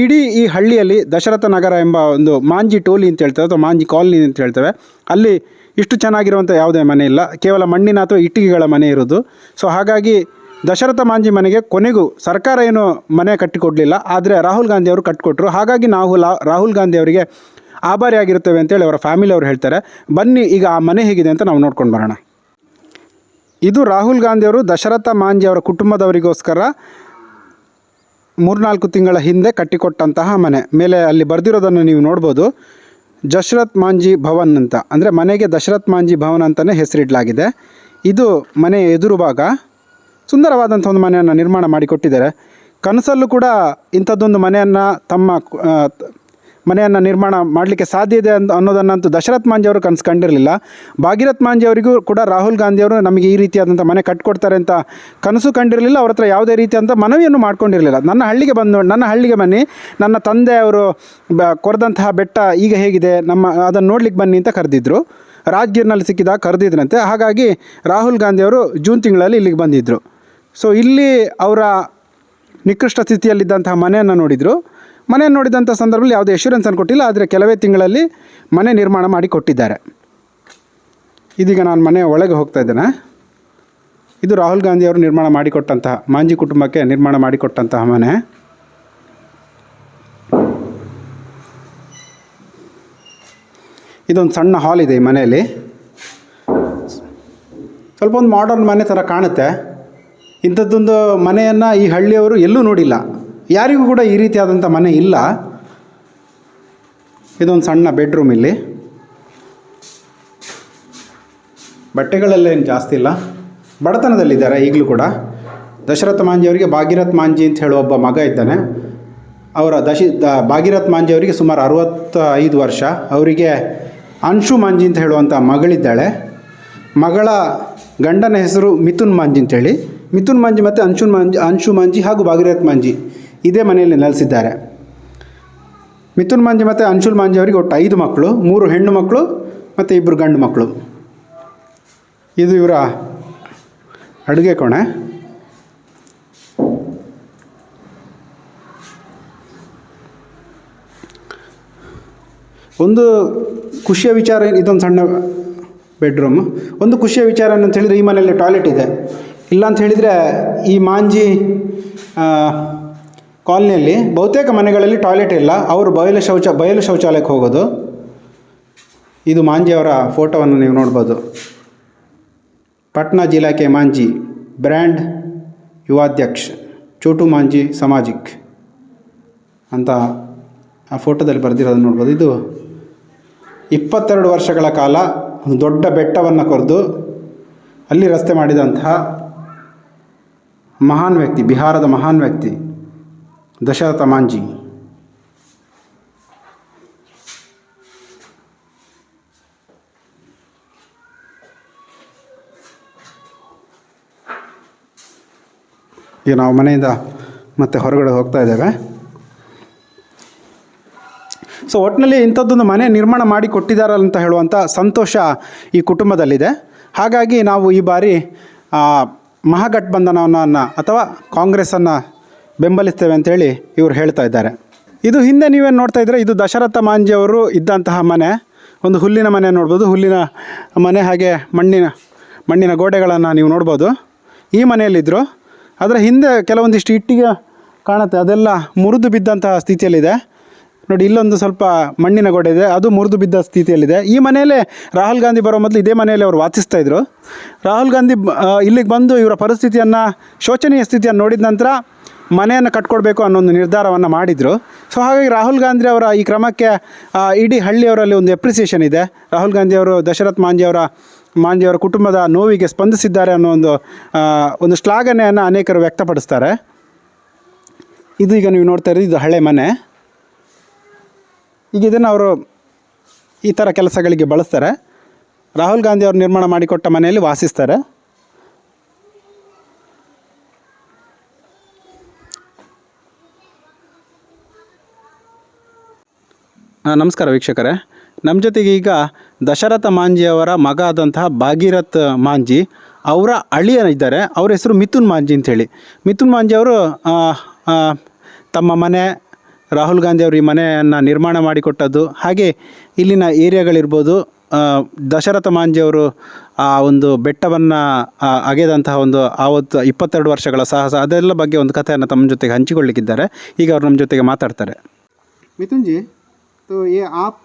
ಇಡೀ ಈ ಹಳ್ಳಿಯಲ್ಲಿ ದಶರಥ ನಗರ ಎಂಬ ಒಂದು ಮಾಂಜಿ ಟೋಲಿ ಅಂತ ಹೇಳ್ತೇವೆ, ಅಥವಾ ಮಾಂಜಿ ಕಾಲನಿ ಅಂತ ಹೇಳ್ತೇವೆ, ಅಲ್ಲಿ ಇಷ್ಟು ಚೆನ್ನಾಗಿರುವಂಥ ಯಾವುದೇ ಮನೆ ಇಲ್ಲ, ಕೇವಲ ಮಣ್ಣಿನ ಅಥವಾ ಇಟ್ಟಿಗೆಗಳ ಮನೆ ಇರೋದು ಸೊ ಹಾಗಾಗಿ ದಶರಥ ಮಾಂಜಿ ಮನೆಗೆ ಕೊನೆಗೂ ಸರ್ಕಾರ ಏನು ಮನೆ ಕಟ್ಟಿಕೊಡಲಿಲ್ಲ, ಆದರೆ ರಾಹುಲ್ ಗಾಂಧಿ ಅವರು ಕಟ್ಟಿಕೊಟ್ರು. ಹಾಗಾಗಿ ನಾವು ರಾಹುಲ್ ಗಾಂಧಿ ಅವರಿಗೆ ಆಭಾರಿಯಾಗಿರುತ್ತೇವೆ ಅಂತೇಳಿ ಅವರ ಫ್ಯಾಮಿಲಿ ಅವರು ಹೇಳ್ತಾರೆ. ಬನ್ನಿ, ಈಗ ಆ ಮನೆ ಹೇಗಿದೆ ಅಂತ ನಾವು ನೋಡ್ಕೊಂಡು ಬರೋಣ. ಇದು ರಾಹುಲ್ ಗಾಂಧಿಯವರು, ದಶರಥ ಮಾಂಜಿ ಅವರ ಕುಟುಂಬದವರಿಗೋಸ್ಕರ ಮೂರ್ನಾಲ್ಕು ತಿಂಗಳ ಹಿಂದೆ ಕಟ್ಟಿಕೊಟ್ಟಂತಹ ಮನೆ. ಮೇಲೆ ಅಲ್ಲಿ ಬರೆದಿರೋದನ್ನು ನೀವು ನೋಡ್ಬೋದು. ದಶರಥ್ ಮಾಂಜಿ ಭವನ್ ಅಂತ. ಅಂದರೆ ಮನೆಗೆ ದಶರಥ್ ಮಾಂಜಿ ಭವನ್ ಅಂತಲೇ ಹೆಸರಿಡಲಾಗಿದೆ. ಇದು ಮನೆಯ ಎದುರು ಭಾಗ ಸುಂದರವಾದಂಥ ಒಂದು ಮನೆಯನ್ನು ನಿರ್ಮಾಣ ಮಾಡಿಕೊಟ್ಟಿದ್ದಾರೆ. ಕನಸಲ್ಲೂ ಕೂಡ ಇಂಥದ್ದೊಂದು ಮನೆಯನ್ನು ತಮ್ಮ ಮನೆಯನ್ನು ನಿರ್ಮಾಣ ಮಾಡಲಿಕ್ಕೆ ಸಾಧ್ಯ ಇದೆ ಅಂತ ಅನ್ನೋದನ್ನಂತೂ ದಶರಥ್ ಮಾಂಜಿ ಅವರು ಕನಸು ಕಂಡಿರಲಿಲ್ಲ. ಭಾಗೀರಥ್ ಮಾಂಜಿ ಅವರಿಗೂ ಕೂಡ ರಾಹುಲ್ ಗಾಂಧಿ ಅವರು ನಮಗೆ ಈ ರೀತಿಯಾದಂಥ ಮನೆ ಕಟ್ಕೊಡ್ತಾರೆ ಅಂತ ಕನಸು ಕಂಡಿರಲಿಲ್ಲ. ಅವ್ರ ಹತ್ರ ಯಾವುದೇ ರೀತಿಯಾದಂಥ ಮನವಿಯನ್ನು ಮಾಡ್ಕೊಂಡಿರಲಿಲ್ಲ. ನನ್ನ ಹಳ್ಳಿಗೆ ಬಂದು ನನ್ನ ಹಳ್ಳಿಗೆ ಬನ್ನಿ, ನನ್ನ ತಂದೆ ಅವರು ಬ, ಕೊರೆದಂತಹ ಬೆಟ್ಟ ಈಗ ಹೇಗಿದೆ, ನಮ್ಮ ಅದನ್ನು ನೋಡ್ಲಿಕ್ಕೆ ಬನ್ನಿ ಅಂತ ಕರೆದಿದ್ರು. ರಾಜ್ಗಿರ್ನಲ್ಲಿ ಸಿಕ್ಕಿದಾಗ ಕರೆದಿದ್ರಂತೆ. ಹಾಗಾಗಿ ರಾಹುಲ್ ಗಾಂಧಿ ಅವರು ಜೂನ್ ತಿಂಗಳಲ್ಲಿ ಇಲ್ಲಿಗೆ ಬಂದಿದ್ದರು ಸೊ ಇಲ್ಲಿ ಅವರ ನಿಕೃಷ್ಟ ಸ್ಥಿತಿಯಲ್ಲಿದ್ದಂತಹ ಮನೆಯನ್ನು ನೋಡಿದರು. ಮನೆಯನ್ನು ನೋಡಿದಂಥ ಸಂದರ್ಭದಲ್ಲಿ ಯಾವುದೇ ಎಶ್ಯೂರೆನ್ಸನ್ನು ಕೊಟ್ಟಿಲ್ಲ, ಆದರೆ ಕೆಲವೇ ತಿಂಗಳಲ್ಲಿ ಮನೆ ನಿರ್ಮಾಣ ಮಾಡಿ ಕೊಟ್ಟಿದ್ದಾರೆ. ಇದೀಗ ನಾನು ಮನೆ ಒಳಗೆ ಹೋಗ್ತಾ ಇದ್ದೇನೆ. ಇದು ರಾಹುಲ್ ಗಾಂಧಿ ಅವರು ನಿರ್ಮಾಣ ಮಾಡಿಕೊಟ್ಟಂತಹ, ಮಾಂಜಿ ಕುಟುಂಬಕ್ಕೆ ನಿರ್ಮಾಣ ಮಾಡಿಕೊಟ್ಟಂತಹ ಮನೆ. ಇದೊಂದು ಸಣ್ಣ ಹಾಲ್ ಇದೆ ಈ ಮನೆಯಲ್ಲಿ. ಸ್ವಲ್ಪ ಒಂದು ಮಾಡರ್ನ್ ಮನೆ ಥರ ಕಾಣುತ್ತೆ. ಇಂಥದ್ದೊಂದು ಮನೆಯನ್ನು ಈ ಹಳ್ಳಿಯವರು ಎಲ್ಲೂ ನೋಡಿಲ್ಲ. ಯಾರಿಗೂ ಕೂಡ ಈ ರೀತಿಯಾದಂಥ ಮನೆ ಇಲ್ಲ. ಇದೊಂದು ಸಣ್ಣ ಬೆಡ್ರೂಮ್ ಇಲ್ಲಿ. ಬಟ್ಟೆಗಳೆಲ್ಲ ಏನು ಜಾಸ್ತಿ ಇಲ್ಲ. ಬಡತನದಲ್ಲಿದ್ದಾರೆ ಈಗಲೂ ಕೂಡ. ದಶರಥ ಮಾಂಜಿ ಅವರಿಗೆ ಭಾಗೀರಥ್ ಮಾಂಜಿ ಅಂತ ಹೇಳುವ ಒಬ್ಬ ಮಗ ಇದ್ದಾನೆ. ಅವರ ದಶಿ, ದ, ಭಾಗೀರಥ್ ಮಾಂಜಿ ಅವರಿಗೆ ಸುಮಾರು ಅರವತ್ತೈದು ವರ್ಷ. ಅವರಿಗೆ ಅಂಶು ಮಾಂಜಿ ಅಂತ ಹೇಳುವಂಥ ಮಗಳಿದ್ದಾಳೆ. ಮಗಳ ಗಂಡನ ಹೆಸರು ಮಿಥುನ್ ಮಾಂಜಿ ಅಂತೇಳಿ ಮಿಥುನ್ ಮಾಂಜಿ ಮತ್ತು ಅಂಶುನ್ ಮಾಂಜಿ, ಅಂಶು ಮಾಂಜಿ ಹಾಗೂ ಭಾಗೀರಥ್ ಮಾಂಜಿ. ಇದೇ ಮನೆಯಲ್ಲಿ ನೆಲೆಸಿದ್ದಾರೆ. ಮಿಥುನ್ ಮಾಂಜಿ ಮತ್ತು ಅಂಶುಲ್ ಮಾಂಜಿ ಅವರಿಗೆ ಒಟ್ಟು ಐದು ಮಕ್ಕಳು, ಮೂರು ಹೆಣ್ಣು ಮಕ್ಕಳು ಮತ್ತು ಇಬ್ಬರು ಗಂಡು ಮಕ್ಕಳು. ಇದು ಇವರ ಅಡುಗೆ ಕೋಣೆ. ಒಂದು ಖುಷಿಯ ವಿಚಾರ, ಇದೊಂದು ಸಣ್ಣ ಬೆಡ್ರೂಮು. ಒಂದು ಖುಷಿಯ ವಿಚಾರ ಏನಂತ ಹೇಳಿದರೆ ಈ ಮನೆಯಲ್ಲಿ ಟಾಯ್ಲೆಟ್ ಇದೆ. ಇಲ್ಲ ಅಂತ ಹೇಳಿದರೆ ಈ ಮಾಂಜಿ ಕಾಲನಿಯಲ್ಲಿ ಬಹುತೇಕ ಮನೆಗಳಲ್ಲಿ ಟಾಯ್ಲೆಟ್ ಇಲ್ಲ. ಅವರು ಬಯಲು ಶೌಚ, ಬಯಲು ಶೌಚಾಲಯಕ್ಕೆ ಹೋಗೋದು. ಇದು ಮಾಂಜಿಯವರ ಫೋಟೋವನ್ನು ನೀವು ನೋಡ್ಬೋದು. ಪಟ್ನಾ ಜಿಲ್ಲಾ ಕೆ ಮಾಂಜಿ, ಬ್ರ್ಯಾಂಡ್ ಯುವಾಧ್ಯಕ್ಷ, ಚೋಟು ಮಾಂಜಿ ಸಮಾಜಿಕ್ ಅಂತ ಆ ಫೋಟೋದಲ್ಲಿ ಬರೆದಿರೋದನ್ನು ನೋಡ್ಬೋದು. ಇದು ಇಪ್ಪತ್ತೆರಡು ವರ್ಷಗಳ ಕಾಲ ಒಂದು ದೊಡ್ಡ ಬೆಟ್ಟವನ್ನು ಕೊರೆದು ಅಲ್ಲಿ ರಸ್ತೆ ಮಾಡಿದಂತಹ ಮಹಾನ್ ವ್ಯಕ್ತಿ, ಬಿಹಾರದ ಮಹಾನ್ ವ್ಯಕ್ತಿ. ದಶರಥ ಮಾಂಜಿ ಈಗ ನಾವು ಮನೆಯಿಂದ ಮತ್ತೆ ಹೊರಗಡೆ ಹೋಗ್ತಾ ಇದ್ದೇವೆ. ಸೊ ಒಟ್ಟಿನಲ್ಲಿ ಇಂಥದ್ದೊಂದು ಮನೆ ನಿರ್ಮಾಣ ಮಾಡಿ ಕೊಟ್ಟಿದ್ದಾರಲ್ಲ ಅಂತ ಹೇಳುವಂಥ ಸಂತೋಷ ಈ ಕುಟುಂಬದಲ್ಲಿದೆ. ಹಾಗಾಗಿ ನಾವು ಈ ಬಾರಿ ಮಹಾಗಠಬಂಧನವನ್ನು ಅಥವಾ ಕಾಂಗ್ರೆಸ್ಸನ್ನು ಬೆಂಬಲಿಸ್ತೇವೆ ಅಂತೇಳಿ ಇವರು ಹೇಳ್ತಾ ಇದ್ದಾರೆ. ಇದು ಹಿಂದೆ ನೀವೇನು ನೋಡ್ತಾ ಇದ್ದರೆ? ಇದು ದಶರಥ ಮಾಂಜಿಯವರು ಇದ್ದಂತಹ ಮನೆ. ಒಂದು ಹುಲ್ಲಿನ ಮನೆ ನೋಡ್ಬೋದು. ಹುಲ್ಲಿನ ಮನೆ ಹಾಗೆ ಮಣ್ಣಿನ ಮಣ್ಣಿನ ಗೋಡೆಗಳನ್ನು ನೀವು ನೋಡ್ಬೋದು. ಈ ಮನೆಯಲ್ಲಿದ್ದರು ಅದರ ಹಿಂದೆ ಕೆಲವೊಂದಿಷ್ಟು ಇಟ್ಟಿಗೆ ಕಾಣುತ್ತೆ. ಅದೆಲ್ಲ ಮುರಿದು ಬಿದ್ದಂತಹ ಸ್ಥಿತಿಯಲ್ಲಿದೆ. ನೋಡಿ, ಇಲ್ಲೊಂದು ಸ್ವಲ್ಪ ಮಣ್ಣಿನ ಗೋಡೆ ಇದೆ. ಅದು ಮುರಿದು ಬಿದ್ದ ಸ್ಥಿತಿಯಲ್ಲಿದೆ. ಈ ಮನೆಯಲ್ಲೇ ರಾಹುಲ್ ಗಾಂಧಿ ಬರೋ ಮೊದಲು ಇದೇ ಮನೆಯಲ್ಲಿ ಅವರು ವಾಸಿಸ್ತಾ ಇದ್ದರು ರಾಹುಲ್ ಗಾಂಧಿ ಇಲ್ಲಿಗೆ ಬಂದು ಇವರ ಪರಿಸ್ಥಿತಿಯನ್ನು, ಶೋಚನೀಯ ಸ್ಥಿತಿಯನ್ನು ನೋಡಿದ ನಂತರ ಮನೆಯನ್ನು ಕಟ್ಕೊಡ್ಬೇಕು ಅನ್ನೋ ಒಂದು ನಿರ್ಧಾರವನ್ನು ಮಾಡಿದರು. ಸೊ ಹಾಗಾಗಿ ರಾಹುಲ್ ಗಾಂಧಿ ಅವರ ಈ ಕ್ರಮಕ್ಕೆ ಇಡೀ ಹಳ್ಳಿಯವರಲ್ಲಿ ಒಂದು ಎಪ್ರಿಸಿಯೇಷನ್ ಇದೆ. ರಾಹುಲ್ ಗಾಂಧಿ ಅವರು, ದಶರಥ್ ಮಾಂಜಿಯವರ ಅವರ, ಮಾಂಜಿ ಅವರ ಕುಟುಂಬದ ನೋವಿಗೆ ಸ್ಪಂದಿಸಿದ್ದಾರೆ ಅನ್ನೋ ಒಂದು ಒಂದು ಶ್ಲಾಘನೆಯನ್ನು ಅನೇಕರು ವ್ಯಕ್ತಪಡಿಸ್ತಾರೆ. ಇದು ಈಗ ನೀವು ನೋಡ್ತಾ ಇರೋದು, ಇದು ಹಳೆ ಮನೆ. ಈಗ ಇದನ್ನು ಅವರು ಈ ಥರ ಕೆಲಸಗಳಿಗೆ ಬಳಸ್ತಾರೆ. ರಾಹುಲ್ ಗಾಂಧಿ ಅವರು ನಿರ್ಮಾಣ ಮಾಡಿಕೊಟ್ಟ ಮನೆಯಲ್ಲಿ ವಾಸಿಸ್ತಾರೆ. ನಮಸ್ಕಾರ ವೀಕ್ಷಕರೇ. ನಮ್ಮ ಜೊತೆಗೆ ಈಗ ದಶರಥ ಮಾಂಜಿಯವರ ಮಗ ಆದಂತಹ ಭಾಗೀರಥ್ ಮಾಂಜಿ ಅವರ ಅಳಿಯನಿದ್ದಾರೆ ಅವರ ಹೆಸರು ಮಿಥುನ್ ಮಾಂಜಿ ಅಂಥೇಳಿ ಮಿಥುನ್ ಮಾಂಜಿ ಅವರು ತಮ್ಮ ಮನೆ, ರಾಹುಲ್ ಗಾಂಧಿ ಅವರು ಈ ಮನೆಯನ್ನು ನಿರ್ಮಾಣ ಮಾಡಿಕೊಟ್ಟದ್ದು. ಹಾಗೆ ಇಲ್ಲಿನ ಏರಿಯಾಗಳಿರ್ಬೋದು ದಶರಥ ಮಾಂಜಿಯವರು ಆ ಒಂದು ಬೆಟ್ಟವನ್ನು ಅಗೆದಂತಹ ಒಂದು ಆವತ್ತು ಇಪ್ಪತ್ತೆರಡು ವರ್ಷಗಳ ಸಾಹಸ, ಅದೆಲ್ಲ ಬಗ್ಗೆ ಒಂದು ಕಥೆಯನ್ನು ತಮ್ಮ ಜೊತೆಗೆ ಹಂಚಿಕೊಳ್ಳಿಕ್ಕಿದ್ದಾರೆ. ಈಗ ಅವರು ನಮ್ಮ ಜೊತೆಗೆ ಮಾತಾಡ್ತಾರೆ. ಮಿಥುನ್ಜಿ तो ये आप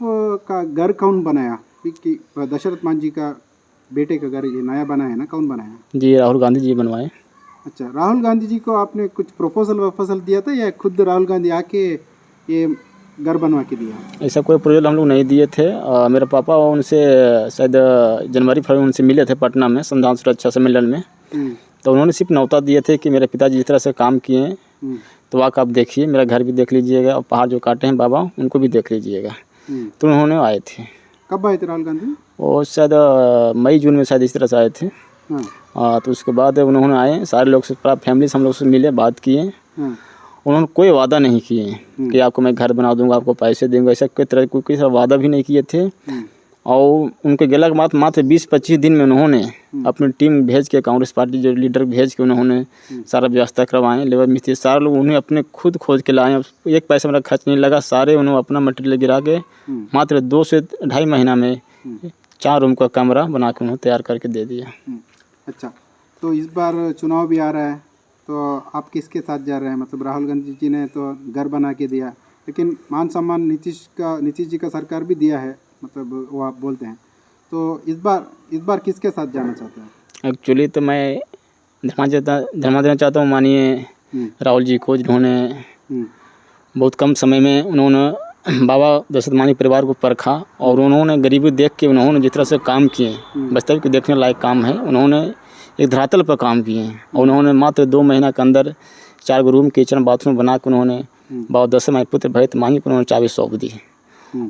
का घर कौन बनाया? कि दशरथ मान जी का बेटे का घर ये नया बना है ना? कौन बनाया? जी राहुल गांधी जी बनवाए। अच्छा राहुल गांधी जी को आपने कुछ प्रपोजल वपोजल दिया था या खुद राहुल गांधी आके ये घर बनवा के दिया? ऐसा कोई प्रोजेक्ट हम लोग नहीं दिए थे। अ, मेरे पापा उनसे शायद जनवरी फरवरी उनसे मिले थे पटना में संविधान सुरक्षा सम्मेलन में। हम्म, तो उन्होंने सिर्फ़ नौता दिए थे कि मेरे पिताजी जिस तरह से काम किए हम्म, तो आके आप देखिए मेरा घर भी देख लीजिएगा और पहाड़ जो काटे हैं बाबा उनको भी देख लीजिएगा। हम्म। तो उन्होंने आए थे। कब आए थे राहुल गांधी? वो शायद मई जून में शायद इस तरह से आए थे। हाँ। तो उसके बाद उन्होंने आए सारे लोग से पूरा फैमिली से हम लोग से मिले बात किए। हाँ। उन्होंने कोई वादा नहीं किए कि आपको मैं घर बना दूँगा आपको पैसे दूँगा ऐसा कोई तरह कोई कोई वादा भी नहीं किए थे। हम्म, और उनके गेला के मात्र मात्र बीस पच्चीस दिन में उन्होंने अपनी टीम भेज के कांग्रेस पार्टी जो लीडर भेज के उन्होंने सारा व्यवस्था करवाए लेबर मिस्त्री सारे लोग उन्हें अपने खुद खोज के लाए। एक पैसा मेरा खर्च नहीं लगा सारे उन्होंने अपना मटेरियल गिरा के हम्म। मात्र दो से ढाई महीना में चार रूम का कमरा बना के उन्होंने तैयार करके दे दिया। हम्म। अच्छा तो इस बार चुनाव भी आ रहा है तो आप किसके साथ जा रहे हैं? मतलब राहुल गांधी जी ने तो घर बना के दिया लेकिन मान सम्मान नीतीश का नीतीश जी का सरकार भी दिया है। मतलब वो आप बोलते हैं। तो इस बार इस बार किसके साथ जाना चाहते हैं? एक्चुअली तो मैं धर्मा चाहता धर्मा देना चाहता हूँ मानिए हम्म, राहुल जी को जिन्होंने हम्म, बहुत कम समय में उन्होंने बाबा दशरथ मानी परिवार को परखा और उन्होंने गरीबी देख के उन्होंने जिस तरह से काम किए वास्तविक के देखने लायक काम है उन्होंने एक धरातल पर काम किए हैं। और उन्होंने मात्र दो महीना के अंदर चार रूम किचन बाथरूम बना के उन्होंने बाबा दशरथ माई पुत्र भरत मांझी को उन्होंने चाबी सौंप दी हम्म,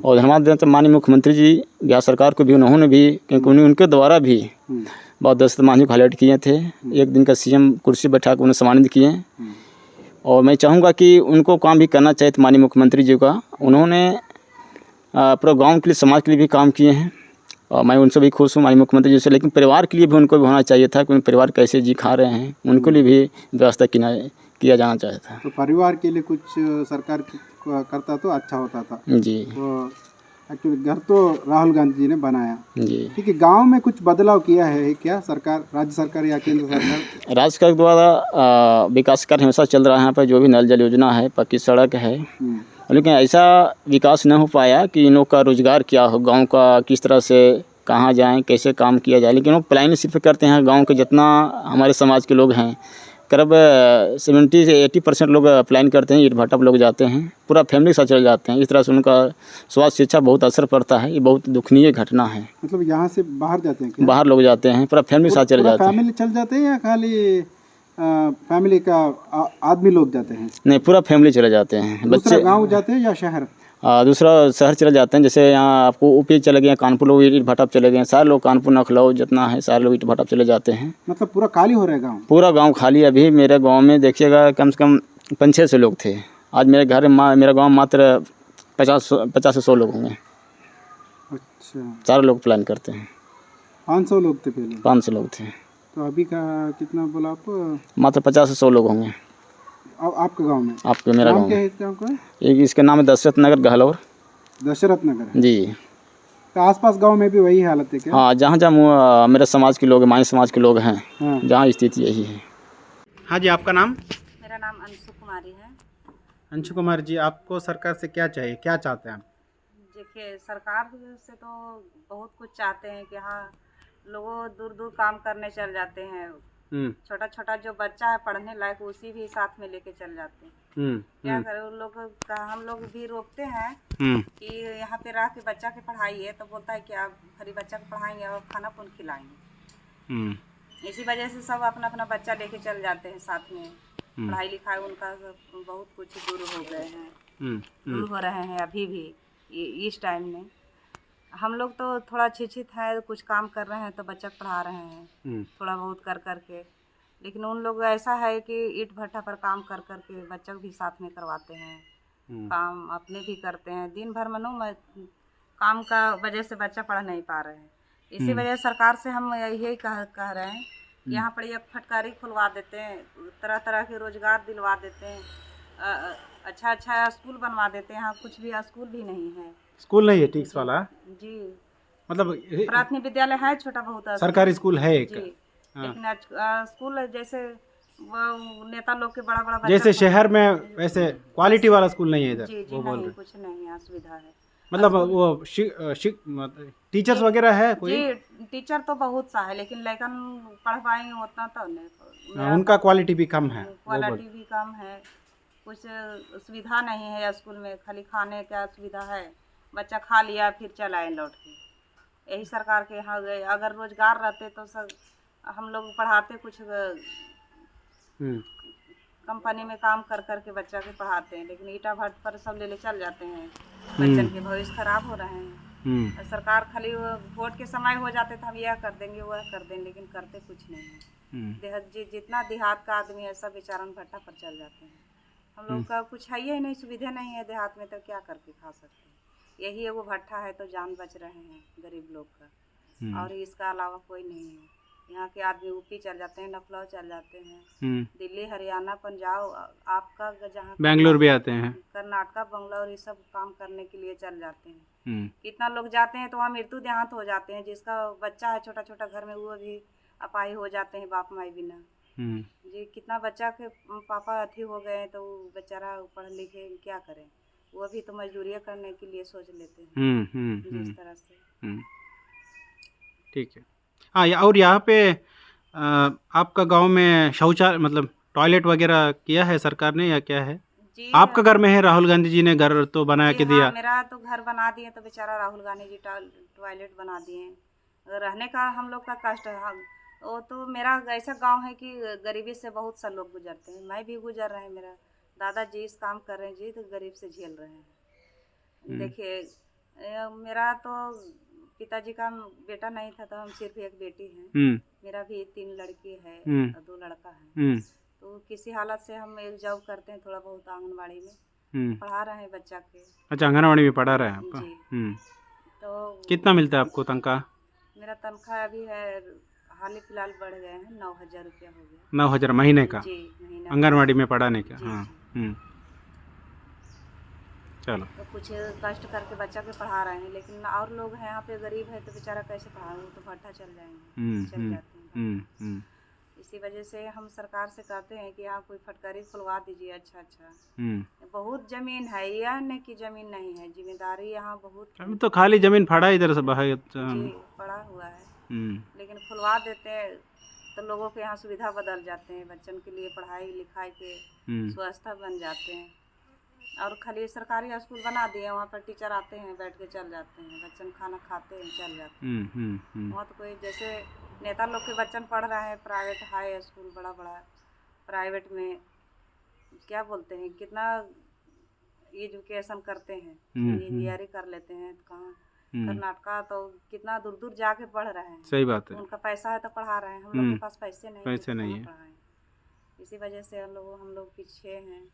और धर्माध्यक्ष माननीय मुख्यमंत्री जी बिहार सरकार को भी उन्होंने भी क्योंकि उन्हें उनके द्वारा भी बहुत बाबा दशरथ मांझी को हाईलाइट किए थे। एक दिन का सीएम कुर्सी बैठा के उन्हें सम्मानित किए। हम्म, और मैं चाहूँगा कि उनको काम भी करना चाहिए माननीय मुख्यमंत्री जी का। उन्होंने पूरे गाँव के लिए समाज के लिए भी काम किए हैं। और मैं उनसे भी खुश हूँ माननीय मुख्यमंत्री जी से लेकिन परिवार के लिए भी उनको भी होना चाहिए था कि परिवार कैसे जी खा रहे हैं उनके लिए भी व्यवस्था किया किया जाना चाहिए था। तो परिवार के लिए कुछ सरकार की- करता तो अच्छा होता था। जी। तो एक्चुअली घर तो राहुल गांधी जी ने बनाया। जी। ठीक है गाँव में कुछ बदलाव किया है क्या? सरकार राज्य सरकार या केंद्र सरकार? राज्य सरकार द्वारा विकास कार्य हमेशा चल रहा है। यहाँ पर जो भी नल जल योजना है पक्की सड़क है। हम्म, लेकिन ऐसा विकास न हो पाया कि इन लोग का रोज़गार क्या हो गाँव का किस तरह से कहाँ जाएँ कैसे काम किया जाए। लेकिन वो प्लान सिर्फ़ करते हैं गाँव के जितना हमारे समाज के लोग हैं। करीब सेवेंटी से एटी परसेंट लोग प्लान करते हैं ईट भट्टा पर लोग जाते हैं। पूरा फैमिली के साथ चले जाते हैं। इस तरह से उनका स्वास्थ्य शिक्षा बहुत असर पड़ता है। ये बहुत दुखनीय घटना है। मतलब यहाँ से बाहर जाते हैं क्या? बाहर लोग जाते हैं। पूरा फैमिली के साथ चले जाते हैं। फैमिली चल जाते हैं या खाली फैमिली का आ, आदमी लोग जाते हैं? नहीं पूरा फैमिली चले जाते हैं। बच्चे गाँव जाते हैं या शहर? दूसरा शहर चले जाते हैं जैसे यहाँ आपको ऊपी चले गए कानपुर लोग ईट भट्टा पे चले गए सारे लोग कानपुर नखलऊ जितना है सारे लोग ईट भट्टा पे चले जाते हैं। मतलब पूरा खाली हो रहा है गाँव? पूरा गाँव खाली अभी मेरे गाँव में देखिएगा कम से कम पाँच छः सौ लोग थे। आज मेरे घर मा- मेरा गाँव मात्र पचास पचास से सौ लोग होंगे। अच्छा। चार लोग प्लान करते हैं। पाँच सौ लोग थे पहले? पाँच सौ लोग थे। तो अभी का कितना बोला आप? मात्र पचास से सौ लोग होंगे। अब आपके गाँव में? आपके मेरा गाँव क्या है एक इसका नाम है दशरथ नगर गहलौर। दशरथ नगर जी। तो आसपास गाँव में भी वही हालत है क्या? हाँ जहाँ जहाँ मेरे समाज के लोग हैं, माई समाज के लोग हैं हाँ। जहाँ स्थिति यही है। हाँ जी आपका नाम? मेरा नाम अंशु कुमारी है। अंशु कुमार जी आपको सरकार से क्या चाहिए? क्या चाहते हैं आप? देखिए सरकार से तो बहुत कुछ चाहते हैं कि हाँ लोगों दूर दूर काम करने चल जाते हैं। छोटा छोटा जो बच्चा है पढ़ने लायक उसी भी साथ में लेके चल जाते हैं। हम्म क्या करें उन लोग का हम लोग भी रोकते हैं हम्म। कि यहाँ पे रह के बच्चा के पढ़ाइए तो बोलता है कि आप खरी बच्चा को पढ़ाएँगे और खाना कौन खिलाएँगे? हम्म। इसी वजह से सब अपना अपना बच्चा लेके चल जाते हैं साथ में। पढ़ाई लिखाई उनका बहुत कुछ दूर हो गए हैं। हम्म दूर हो रहे हैं अभी भी इस टाइम में। हम लोग तो थोड़ा शिक्षित है कुछ काम कर रहे हैं तो बच्चा पढ़ा रहे हैं हम्म। थोड़ा बहुत कर कर के लेकिन उन लोग ऐसा है कि ईट भट्टा पर काम कर कर के बच्चा भी साथ में करवाते हैं हम्म। काम अपने भी करते हैं। दिन भर मनो मैं काम का वजह से बच्चा पढ़ नहीं पा रहे हैं। इसी वजह सरकार से हम यही कह कह रहे हैं कि यहाँ पर एक फटकारी खुलवा देते हैं तरह तरह के रोज़गार दिलवा देते हैं अच्छा अच्छा स्कूल बनवा देते हैं। यहाँ कुछ भी स्कूल भी नहीं है। स्कूल नहीं है टिक्स वाला? जी। मतलब प्राथमिक विद्यालय है छोटा बहुत सरकारी स्कूल है एक। लेकिन स्कूल जैसे नेता लोग के बड़ा बड़ा जैसे शहर में वैसे क्वालिटी वाला स्कूल नहीं है इधर वो बोल रहे। कुछ नहीं है है। मतलब वो शि- शि- टीचर्स वगैरह है कोई? जी टीचर तो बहुत सा है लेकिन लेकिन पढ़ पाएँगे उतना तो नहीं। हाँ, उनका क्वालिटी भी कम है क्वालिटी भी कम है। कुछ सुविधा नहीं है स्कूल में खाली खाने का सुविधा है। बच्चा खा लिया फिर चला आए लौट के। यही सरकार के यहाँ गए। अगर रोज़गार रहते तो सब हम लोग पढ़ाते कुछ हम्म। कंपनी में काम कर कर के बच्चा के पढ़ाते हैं लेकिन ईटा भट्ट पर सब ले ले चल जाते हैं। बच्चन के भविष्य खराब हो रहे हैं। हम्म। सरकार खाली वोट के समय हो जाते तो हम यह कर देंगे वह कर देंगे लेकिन करते कुछ नहीं है। हम्म। देहात जि, जितना देहात का आदमी है सब बेचारन भट्टा पर चल जाते हैं। हम लोग का कुछ है ही नहीं सुविधा नहीं है देहात में तो क्या करके खा सकते हैं? यही एगो भट्टा है तो जान बच रहे हैं गरीब लोग का। हम्म। और इसका अलावा कोई नहीं है। यहाँ के आदमी यूपी चल जाते हैं लखनऊ चल जाते हैं। हम्म। दिल्ली हरियाणा पंजाब आपका जहाँ बेंगलोर भी आते हैं। कर्नाटका बंगलोर ये सब काम करने के लिए चल जाते हैं। हम्म। कितना लोग जाते हैं तो वहाँ मृत्यु देहांत हो जाते हैं जिसका बच्चा है छोटा छोटा घर में वो भी अपाही हो जाते हैं बाप माई बिना। जी कितना बच्चा के पापा अथी हो गए तो बेचारा पढ़ लिखे क्या करें? वो भी तो मजदूरियाँ करने के लिए सोच लेते हैं। हम्म हम्म हम्म। जिस तरह से। हम्म, ठीक है। हाँ या- और यहाँ पे आपका गाँव में शौचालय मतलब टॉयलेट वगैरह किया है सरकार ने या क्या है? जी आपका घर में है राहुल गांधी जी ने घर तो बना जी के हाँ, दिया मेरा तो घर बना दिए तो बेचारा राहुल गांधी जी टॉय- टॉयलेट बना दिए रहने का हम लोग का कष्ट है वो तो मेरा ऐसा गाँव है कि गरीबी से बहुत सा लोग गुजरते हैं। मैं भी गुजर रहे हैं मेरा। दादाजी इस काम कर रहे हैं जी तो गरीब से झेल रहे हैं। देखिए मेरा तो पिताजी का बेटा नहीं था तो हम सिर्फ़ एक बेटी हैं। हम्म। मेरा भी तीन लड़की है हम्म। और दो लड़का है। हम्म। तो किसी हालत से हम एक जॉब करते हैं थोड़ा बहुत आंगनबाड़ी में। हम्म। पढ़ा रहे हैं बच्चा के। अच्छा आंगनबाड़ी में पढ़ा रहे है आपका? हम्म। तो कितना मिलता है आपको तनख्वाह? मेरा तनख्वाह अभी है हाल ही फ़िलहाल बढ़ गए हैं नौ हज़ार रुपया हो गया। नौ हज़ार महीने का? आंगनबाड़ी में पढ़ाने का हाँ। हम्म चलो। तो कुछ कष्ट करके बच्चा के पढ़ा रहे हैं लेकिन और लोग हैं यहाँ पे गरीब है तो बेचारा कैसे पढ़ाए वो तो भट्टा चल जाएँगे। हम्म, चल हम्म, जाते हैं। हम्म, हम्म, इसी वजह से हम सरकार से कहते हैं कि यहाँ कोई फटकारी खुलवा दीजिए अच्छा अच्छा। हम्म। बहुत ज़मीन है यह नहीं कि ज़मीन नहीं है। ज़िम्मेदारी यहाँ बहुत अभी तो खाली ज़मीन फड़ा इधर से बाहर पड़ा हुआ है। हम्म, लेकिन खुलवा देते हैं। तो लोगों के यहाँ सुविधा बदल जाते हैं बच्चन के लिए पढ़ाई लिखाई के स्वस्थ बन जाते हैं। और खाली सरकारी स्कूल बना दिए वहाँ पर टीचर आते हैं बैठ के चल जाते हैं बच्चन खाना खाते हैं चल जाते हम्म, हम्म, हम्म, हैं वहाँ तो कोई जैसे नेता लोग के बच्चन पढ़ रहे हैं प्राइवेट हाई स्कूल बड़ा बड़ा प्राइवेट में क्या बोलते हैं कितना एजुकेशन करते हैं हम्म, हम्म। इंजीनियरिंग कर लेते हैं तो कहाँ हम्म, कर्नाटका तो कितना दूर दूर जाके पढ़ रहे हैं। सही बात है। उनका पैसा है तो पढ़ा रहे हैं। हम लोग हम्म, के पास पैसे नहीं पैसे तो नहीं है। इसी वजह से हम लोग हम लोग पीछे हैं।